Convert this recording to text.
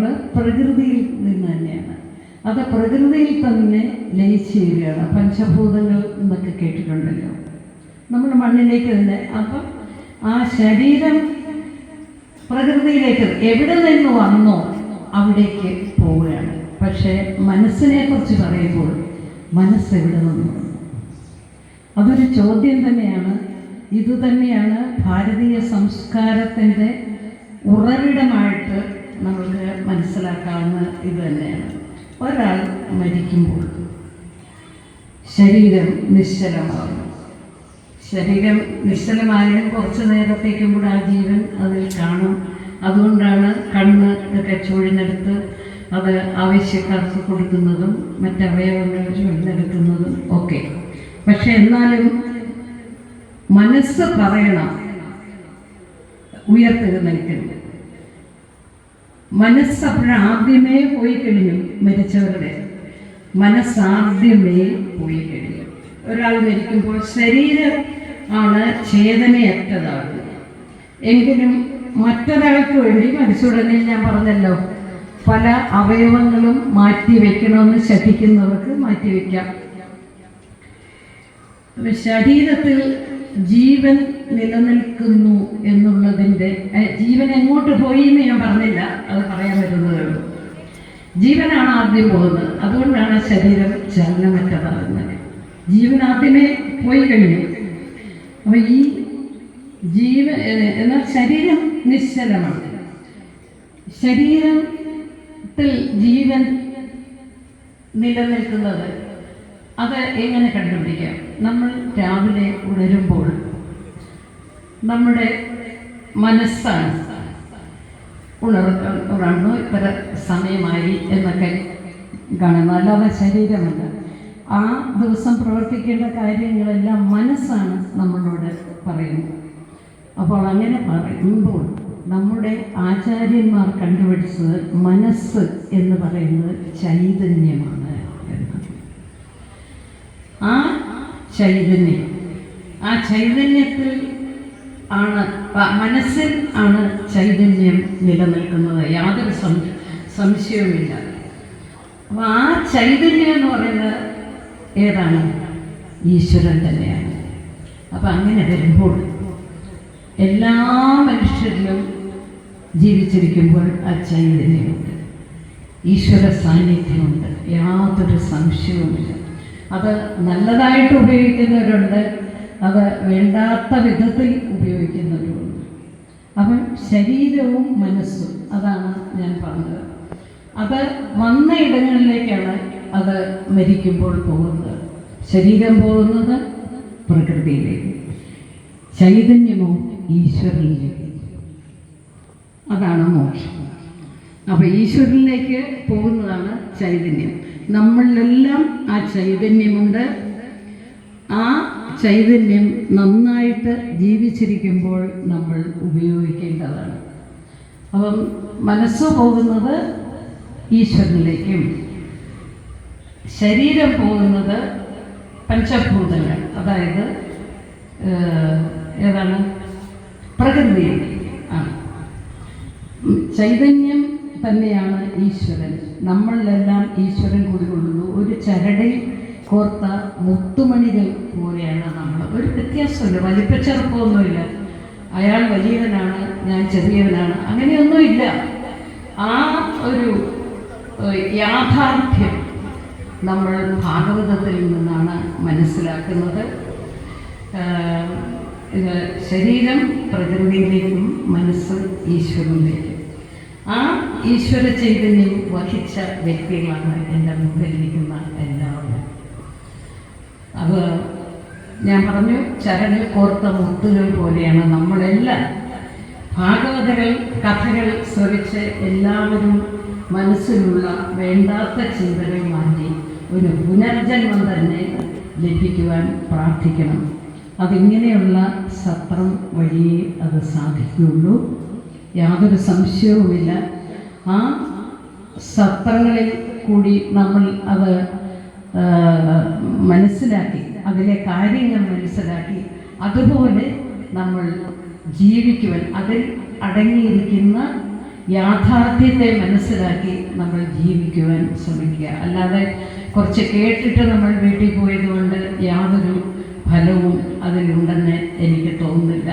പറഞ്ഞിട്ടുള്ളത് പ്രകൃതിയിൽ നിന്ന് തന്നെയാണ്. അത് പ്രകൃതിയിൽ തന്നെ ലയിച്ചു ചേരുകയാണ് പഞ്ചഭൂതങ്ങൾ എന്നൊക്കെ കേട്ടിട്ടുണ്ടല്ലോ. നമ്മൾ മണ്ണിലേക്ക് തന്നെ. അപ്പം ആ ശരീരം പ്രകൃതിയിലേക്ക് എവിടെ നിന്ന് വന്നോ അവിടേക്ക് പോവുകയാണ്. പക്ഷേ മനസ്സിനെ കുറിച്ച് പറയുമ്പോൾ മനസ്സ് എവിടെ നിന്ന് വന്നു? അതൊരു ചോദ്യം തന്നെയാണ്. ഇതുതന്നെയാണ് ഭാരതീയ സംസ്കാരത്തിന്റെ ഉറവിടമായിട്ട് നമുക്ക് മനസ്സിലാക്കാവുന്ന ഇത് തന്നെയാണ്. ഒരാൾ മരിക്കുമ്പോൾ ശരീരം നിശ്ചലമാകും ശരീരം നിശ്ചലമായാലും കുറച്ച് നേരത്തേക്കും കൂടെ ആ ജീവൻ അതിൽ കാണും. അതുകൊണ്ടാണ് കണ്ണ് ഇതൊക്കെ അത് ആവശ്യക്കാർക്ക് കൊടുക്കുന്നതും മറ്റവയവങ്ങൾ ചൂഴ്ന്നെടുക്കുന്നതും ഒക്കെ. പക്ഷെ എന്നാലും മനസ്സ് പറയണം ഉയർത്തെഴുന്നേൽക്കരുത്. മനസ്സപ്പോഴാദ്യമേ പോയി കഴിഞ്ഞു മരിച്ചവരുടെ. മനസ്സാദ്യമേ പോയി കഴിഞ്ഞു. ഒരാൾ മരിക്കുമ്പോൾ ശരീരം ആണ് ചേതനയറ്റതാകുന്നത് എങ്കിലും മറ്റൊരാൾക്ക് വേണ്ടി മരിച്ചുടനെ ഞാൻ പറഞ്ഞല്ലോ പല അവയവങ്ങളും മാറ്റി വെക്കണമെന്ന് ശഠിക്കുന്നവർക്ക് മാറ്റി വെക്കാം. ശരീരത്തിൽ ജീവൻ നിലനിൽക്കുന്നു എന്നുള്ളതിന്റെ എങ്ങോട്ട് പോയി എന്ന് ഞാൻ പറഞ്ഞില്ല. അത് പറയാൻ പറ്റുന്നതേ ഉള്ളൂ. ജീവനാണ് ആദ്യം പോകുന്നത്. അതുകൊണ്ടാണ് ശരീരം ചലനമറ്റതാകുന്നത് ജീവൻ ആദ്യമേ പോയി കഴിഞ്ഞു. അപ്പൊ ഈ ജീവ എന്നാൽ ശരീരം നിശ്ചലമാണ്. ശരീരത്തിൽ ജീവൻ നിലനിൽക്കുന്നത് അത് എങ്ങനെ കണ്ടുപിടിക്കാം? നമ്മൾ രാവിലെ ഉണരുമ്പോൾ നമ്മുടെ മനസ്സാണ് ഉണർ ഉണർന്നു ഇത്ര സമയമായി എന്നൊക്കെ കാണുന്നു. അല്ലാതെ ശരീരമല്ല. ആ ദിവസം പ്രവർത്തിക്കേണ്ട കാര്യങ്ങളെല്ലാം മനസ്സാണ് നമ്മളോട് പറയുന്നത്. അപ്പോൾ അങ്ങനെ പറയുമ്പോൾ നമ്മുടെ ആചാര്യന്മാർ കണ്ടുപിടിച്ചത് മനസ്സ് എന്ന് പറയുന്നത് ചൈതന്യമാണ് ആ ചൈതന്യം ആ ചൈതന്യത്തിൽ ആണ്. മനസ്സിൽ ആണ് ചൈതന്യം നിലനിൽക്കുന്നത്. യാതൊരു സംശയവുമില്ല. അപ്പോൾ ആ ചൈതന്യം എന്ന് പറയുന്നത് ഏതാണ്? ഈശ്വരൻ തന്നെയാണ്. അപ്പം അങ്ങനെ വരുമ്പോൾ എല്ലാ മനുഷ്യരിലും ജീവിച്ചിരിക്കുമ്പോൾ ആ ചൈതന്യമുണ്ട്. ഈശ്വര സാന്നിധ്യമുണ്ട്. യാതൊരു സംശയവുമില്ല. അത് നല്ലതായിട്ട് ഉപയോഗിക്കുന്നവരുണ്ട് അത് വേണ്ടാത്ത വിധത്തിൽ ഉപയോഗിക്കുന്നവരുമുണ്ട് അപ്പം ശരീരവും മനസ്സും അതാണ് ഞാൻ പറഞ്ഞത്. അത് വന്ന ഇടങ്ങളിലേക്കാണ് അത് മരിക്കുമ്പോൾ പോകുന്നത്. ശരീരം പോകുന്നത് പ്രകൃതിയിലേക്ക്. ചൈതന്യമോ ഈശ്വരനിലേക്ക്. അതാണ് മോക്ഷം. അപ്പോൾ ഈശ്വരനിലേക്ക് പോകുന്നതാണ് ചൈതന്യം. നമ്മളിലെല്ലാം ആ ചൈതന്യമുണ്ട്. ആ ചൈതന്യം നന്നായിട്ട് ജീവിച്ചിരിക്കുമ്പോൾ നമ്മൾ ഉപയോഗിക്കേണ്ടതാണ്. അപ്പം മനസ്സ് പോകുന്നത് ഈശ്വരനിലേക്കും ശരീരം പോകുന്നത് പഞ്ചഭൂതങ്ങൾ അതായത് ഏതാണ്? പ്രകൃതി ആണ്. ചൈതന്യം തന്നെയാണ് ഈശ്വരൻ. നമ്മളിലെല്ലാം ഈശ്വരൻ കുടികൊള്ളുന്നു ഒരു ചരടിൽ കോർത്ത മുത്തുമണികൾ പോലെയാണ് നമ്മൾ ഒരു വ്യത്യാസമില്ല. വലിപ്പച്ചെറുപ്പമൊന്നുമില്ല അയാൾ വലിയവനാണ് ഞാൻ ചെറിയവനാണ്. അങ്ങനെയൊന്നുമില്ല. ആ ഒരു യാഥാർത്ഥ്യം നമ്മൾ ഭാഗവതത്തിൽ നിന്നാണ് മനസ്സിലാക്കുന്നത്. ശരീരം പ്രകൃതിയിലേക്കും മനസ്സ് ഈശ്വരനിലേക്കും. ആ ഈശ്വര ചൈതന്യം വഹിച്ച വ്യക്തികളാണ് എന്റെ മുമ്പിലിരിക്കുന്ന എല്ലാവരും. അത് ഞാൻ പറഞ്ഞു ചരടിൽ കോർത്ത മുത്തുകൾ പോലെയാണ് നമ്മളെല്ലാം. ഭാഗവതകൾ കഥകൾ ശ്രവിച്ച് എല്ലാവരും മനസ്സിലുള്ള വേണ്ടാത്ത ചിന്തകൾ മാറ്റി ഒരു പുനർജന്മം തന്നെ ലഭിക്കുവാൻ പ്രാർത്ഥിക്കണം. അതിങ്ങനെയുള്ള സത്രം വഴിയേ അത് സാധിക്കുകയുള്ളൂ. യാതൊരു സംശയവുമില്ല. ആ സത്രങ്ങളിൽ കൂടി നമ്മൾ അത് മനസ്സിലാക്കി അതിലെ കാര്യങ്ങൾ മനസ്സിലാക്കി അതുപോലെ നമ്മൾ ജീവിക്കുവാൻ അതിൽ അടങ്ങിയിരിക്കുന്ന യാഥാർത്ഥ്യത്തെ മനസ്സിലാക്കി നമ്മൾ ജീവിക്കുവാൻ ശ്രമിക്കുക. അല്ലാതെ കുറച്ച് കേട്ടിട്ട് നമ്മൾ വീട്ടിൽ പോയതുകൊണ്ട് യാതൊരു ഫലവും അതിലുണ്ടെന്ന് എനിക്ക് തോന്നുന്നില്ല.